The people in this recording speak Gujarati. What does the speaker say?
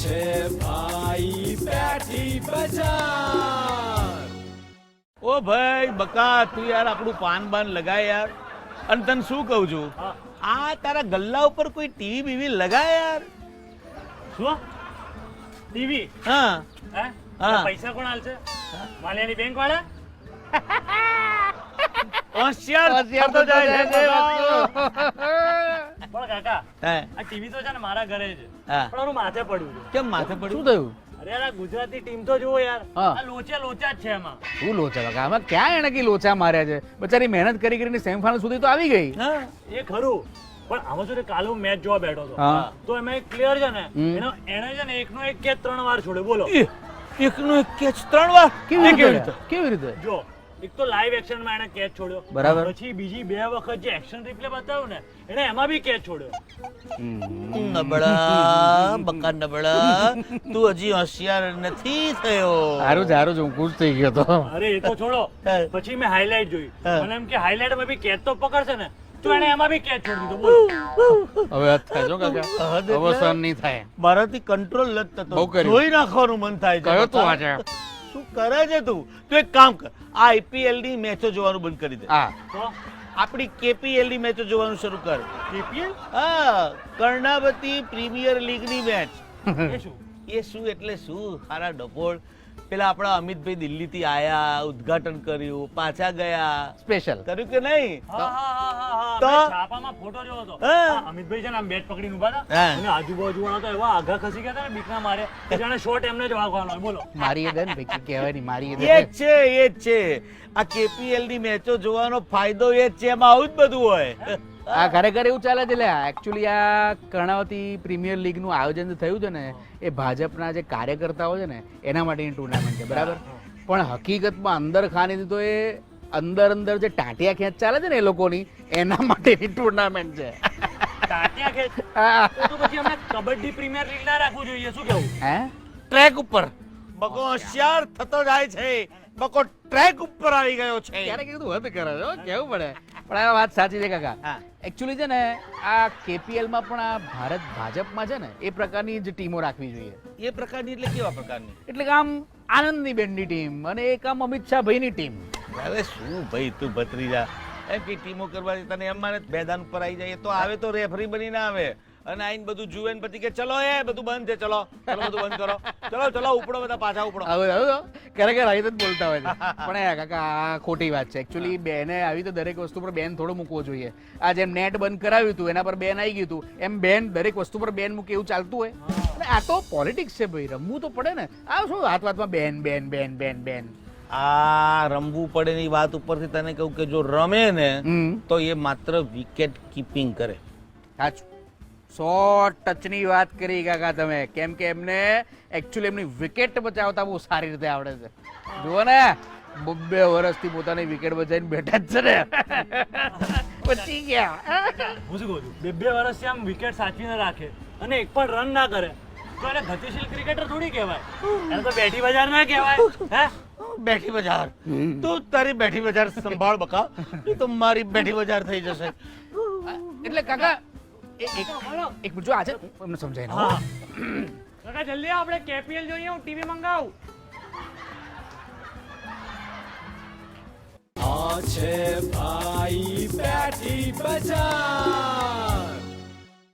છે ભાઈ બેઠી બજાર. ઓ ભાઈ બકા તું યાર આપણું પાન બાન લગાય યાર. અને તને શું કહું છું? આ તારા ગલ્લા ઉપર કોઈ ટીવી બીવી લગાય યાર? શું? ટીવી? હા. હે? હા. પૈસા કોણ હાલશે માલિયાની બેંક વાળા? હોશિયાર થતો જાય છે પણ કાકા આ ટીવી તો છે ને મારા ઘરે છે. પણ એનું માથે પડ્યું છે. કેમ માથે શું થયું? અરે આ ગુજરાતી ટીમ તો જુઓ યાર. આ લોચા લોચા જ છે એમાં શું લોચા? બકા આમાં ક્યાં એને કે લોચા માર્યા છે? બચારી મહેનત કરી કરીને સેમીફાઇનલ સુધી તો આવી ગઈ. એ ખરું. પણ આમાં શું કાલે હું મેચ જોવા બેઠો હતો. તો એમાં એક ક્લિયર છે ને એનો એને છે ને એકનો એક કેચ ત્રણ વાર છોડ્યો. બોલો. એકનો એક કેચ ત્રણ વાર? કેવી રીતે? કેવી રીતે? જો એક તો લાઈવ એક્શનમાં એને કેચ છોડ્યો. બરાબર. પછી બીજી બે વખત જે એક્શન રિપ્લે બતાવ્યું ને એને એમાં બી કેચ છોડ્યો. નબળા બકા નબળા તું હજી હોશિયાર નથી થયો. હારું છે સારું છે હું ખુશ થઈ ગયો તો. અરે એ તો છોડો. પછી મેં હાઇલાઇટ જોઈ. મને એમ કે હાઇલાઇટમાં બી કેચ તો પકડશે ને તો એને એમાં બી કેચ છોડી દીધો. બોલો. હવે કાકા. સહન નહીં થાય. મારાથી કંટ્રોલ નથી થતો. જોઈ નાખવાનું મન થાય છે. કયો તું આજે? શું કરે છે તું? તું એક કામ કર. આ આઈપીએલની મેચો જોવાનું બંધ કરી દે. હા. તો આપણી કેપીએલની મેચો જોવાનું શરૂ કર. કેપીએલ હા કર્ણાવતી પ્રીમિયર લીગની મેચ એ શું? એ શું એટલે શું? સારા ડપોળ પેલા આપણા અમિતભાઈ દિલ્હીથી આયા ઉદ્ઘાટન કર્યું પાછા ગયા. સ્પેશિયલ કર્યું કે નહીં? હા હા હા હા હા. તો? છાપામાં ફોટો જોયો હતો. અમિતભાઈ છે ને આમ બેટ પકડીને ઊભા હતા. અને આજુબાજુ વાળા તો એવા આઘા ખસી ગયા હતા ને બીકના મારે જાણે શોટ એમને જ વાગવાનો બોલો. મારી એ દે ને ભેગી કહેવાય નહીં મારી એ એ જ છે એ જ છે. આ કેપીએલની મેચો જોવાનો ફાયદો એ જ છે એમાં આવું જ બધું હોય. આ ખરેખર એવું ચાલે છે એકચ્યુઅલી આ કર્ણાવતી પ્રીમિયર લીગનું આયોજન થયું છે ને એ ભાજપના જે કાર્યકર્તાઓ છે ને એના માટેની ટુર્નામેન્ટ છે બરાબર? પણ હકીકતમાં અંદર ખાની તો એ અંદર અંદર જે ટાંટિયા ખેંચ ચાલે છે ને એ લોકોની એના માટેની ટુર્નામેન્ટ છે. ટાટિયા તો પછી કબડ્ડી પ્રીમિયર લીગ ના રાખવું જોઈએ શું કેવું? હે? ટ્રેક ઉપર. બકો હોશિયાર થતો જાય છે. બકો ટ્રેક ઉપર આવી ગયો છે. ક્યારે કીધું હદ કરે છે કેવું પડે? પણ આ વાત સાચી છે કાકા. એકચ્યુઅલી છે ને આ કેપીએલમાં પણ આ ભારત ભાજપમાં છે ને એ પ્રકારની જ ટીમો રાખવી જોઈએ. એ પ્રકારની એટલે કેવા પ્રકારની? એટલે આમ આનંદની બેનની ટીમ અને એક આમ અમિત શાહ ભાઈની ટીમ. હવે શું ભાઈ તું ભત્રીજા? એમ કે ટીમો કરવાથી તને એમ માને મેદાન પર આવી જાય તો આવે તો રેફરી બનીને આવે. અને આઈને બધું જુએ ને પછી કે ચલો એ બધું બંધ છે ચલો. ચલો બધું બંધ કરો. ચલો ચલો ઉપડો બધા પાછા ઉપડો. હવે આવું ખરેખર આવી જ બોલતા હોય છે. પણ કાકા આ ખોટી વાત છે. એકચ્યુઅલી બેને આવી તો દરેક વસ્તુ પર બેન થોડો મૂકવો જોઈએ. આ જેમ નેટ બંધ કરાવ્યું હતું એના પર બેન આવી ગયું હતું એમ બેન દરેક વસ્તુ પર બેન મૂકે એવું ચાલતું હોય. અને આ તો પોલિટિક્સ છે ભાઈ રમવું તો પડે ને. આ શું વાત વાતમાં બેન બેન બેન બેન બેન? આ રમવું પડે ની વાત ઉપરથી તને કહું કે જો રમે ને તો એ માત્ર વિકેટ કીપિંગ કરે. સાચું. સો ટચની વાત કરી કાકા તમે. કેમ કે એમને એકચ્યુઅલી એમની વિકેટ બચાવતા બહુ સારી રીતે આવડે છે. જુઓ ને બબ્બે વર્ષથી પોતાની વિકેટ બચાવીને બેઠા જ છે ને. બચી ગયા. હું શું કહું છું? બે બે વર્ષથી આમ વિકેટ સાચવીને રાખે અને એક પણ રન ના કરે. તો એને ગતિશીલ ક્રિકેટર થોડી કહેવાય. એને તો બેઠી બજાર ના કહેવાય. હે? બેઠી બજાર. તું તારી બેઠી બજાર સંભાળ બકા. તો મારી બેઠી બજાર થઈ જશે. એટલે કાકા એક એક મિનિટ જો આજે તમને સમજાય ને હા. કાકા જલ્દી આવો, આપણે કેપીએલ જોઈએ હું ટીવી મંગાવું. આ છે ભાઈ બેઠી બજાર.